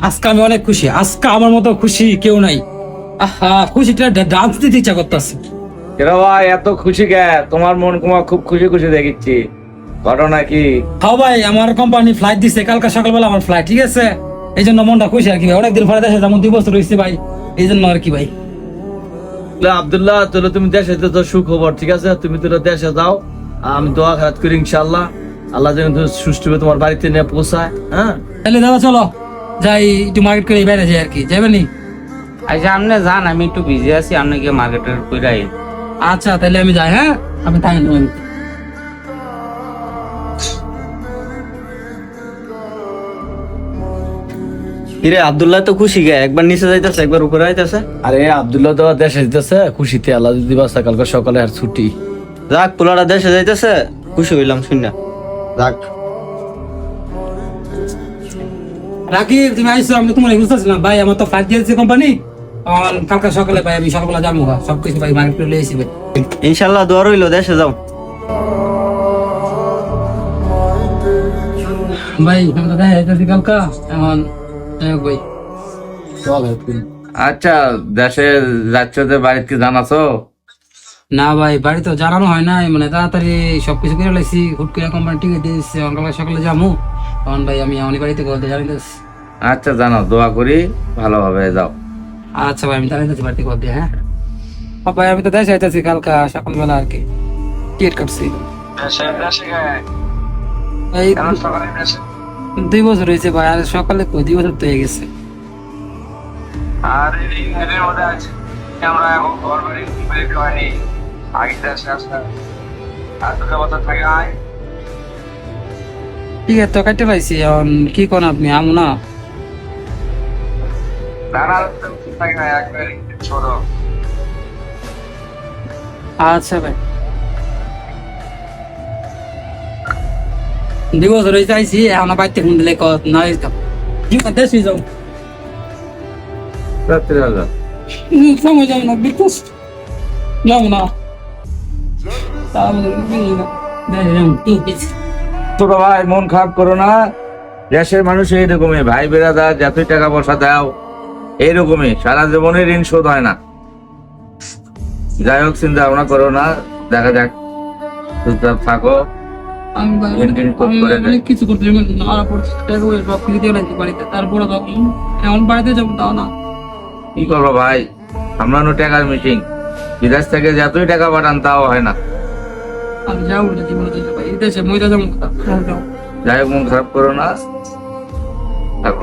আজকে আমি অনেক খুশি। আজকে আমার মতো খুশি কেউ নাই। আহা খুশিটা ডান্স দিতে ইচ্ছা করতেছে। কেরা ভাই এত খুশি কে? তোমার মন কুমা খুব খুশি খুশি দেখিচ্ছি। ঘটনা কি? হ্যাঁ ভাই আমার কোম্পানি ফ্লাইট দিছে। কালকে সকালবেলা আমার ফ্লাইট ঠিক আছে? এই জন্য মনটা খুশি আর কি ভাই। অনেকদিন পরে দেশে যেমন দুই বছর রয়েছে ভাই এই জন্য আর কি ভাই। আব্দুল্লাহ তাহলে তুমি দেশে তো সুখবর ঠিক আছে? তুমি তো দেশে যাও। আমি দোয়া খারাপ করি ইনশাল্লাহ আল্লাহ যেন সুষ্ঠুভাবে তোমার বাড়িতে নিয়ে পৌঁছায় হ্যাঁ? তাহলে দাদা চলো। যাই একটু মার্কেট করে বাইরে যাই আর কি। যাবেনি আচ্ছা আপনি যান আমি একটু বিজি আছি আপনি গিয়ে মার্কেটের কইরাই আচ্ছা তাহলে আমি যাই হ্যাঁ? আপনি থাকেন ওই। কিরে আব্দুল্লাহ তো খুশি গে একবার নিচে যাইতেছে একবার উপরে আইতেছে। আরে আব্দুল্লাহ তো দেশে যেতেছে খুশিতে আল্লাহ যদি বাসা কালকে সকালে আর ছুটি। যাক পোলারা দেশে যাইতেছে খুশি হইলাম শুনে যাক। রাকিব তুমি আইসো আমি তোমার বুঝতেছিলাম ভাই আমার তো দিয়েছে কোম্পানি আর কালকে সকালে ভাই আমি সকালবেলা যাব। সবকিছু ভাই মার্কেট করে লিয়েছি ভাই। ইনশাল্লাহ দোয়া রইল দেশে যাও। ভাই দেখা যাইতেছি কালকা। এখন ভাই। আচ্ছা দেশে যাচ্ছ যে বাড়িতে কি জানাছো? না ভাই বাড়ি তো জানানো হয় না মানে তাড়াতাড়ি সবকিছু করে লাইছি। হুট করে কোম্পানি টিকিট দিয়ে দিচ্ছে এখন কালকে সকালে যাব। তখন ভাই আমি আমার বাড়িতে বলতে জানিতেছি আচ্ছা জানাও দোয়া করি ভালোভাবে যাও। আচ্ছা ভাই আমি জানিতেছি বাড়িতে বলতে হ্যাঁ? ও ভাই আমি তো দেশে যাইতেছি কালকা সকালবেলা আর কি। টিকিট কাটছি। এই দুই বছর হয়েছে ভাই আর সকালে কই দুই বছর তো হয়ে গেছে। আর এই এদের মধ্যে আছে আমরা এখন ঘর বাড়ি বের আগে দেশে আসলে আর তোকে বছর থাকে আয় ঠিক আছে তো কাটতে পাইছি এখন কি কোন আপনি আমু না আচ্ছা ভাই বছর হয়েছে আইছি এখন বাড়িতে ফোন দিলে কত না যাও কি দেশে যাও রাত্রে যাও সময় যাব না বিকজ যাব না তাহলে বুঝলি না। দেখে যাব। কি হয়েছে? ছোট ভাই মন খারাপ করো না। দেশের মানুষ এইরকমই ভাই বেড়াদা যতই টাকা পয়সা দাও এইরকমই। সারা জীবনে ঋণ শোধ হয় না। যাই হোক চিন্তা ভাবনা করো না। দেখা যাক চুপচাপ থাকো। অনেক কিছু করতে তারপরে বাড়িতে যাব। তাও না। কি করব ভাই? সামলানো টাকার মিটিং বিদেশ থেকে যতই টাকা পাঠান তাও হয় না। আমি যাব জীবনে দেশে মহিলা যেমন হ্যাঁ, যাই হোক মন খারাপ করো না। থাকো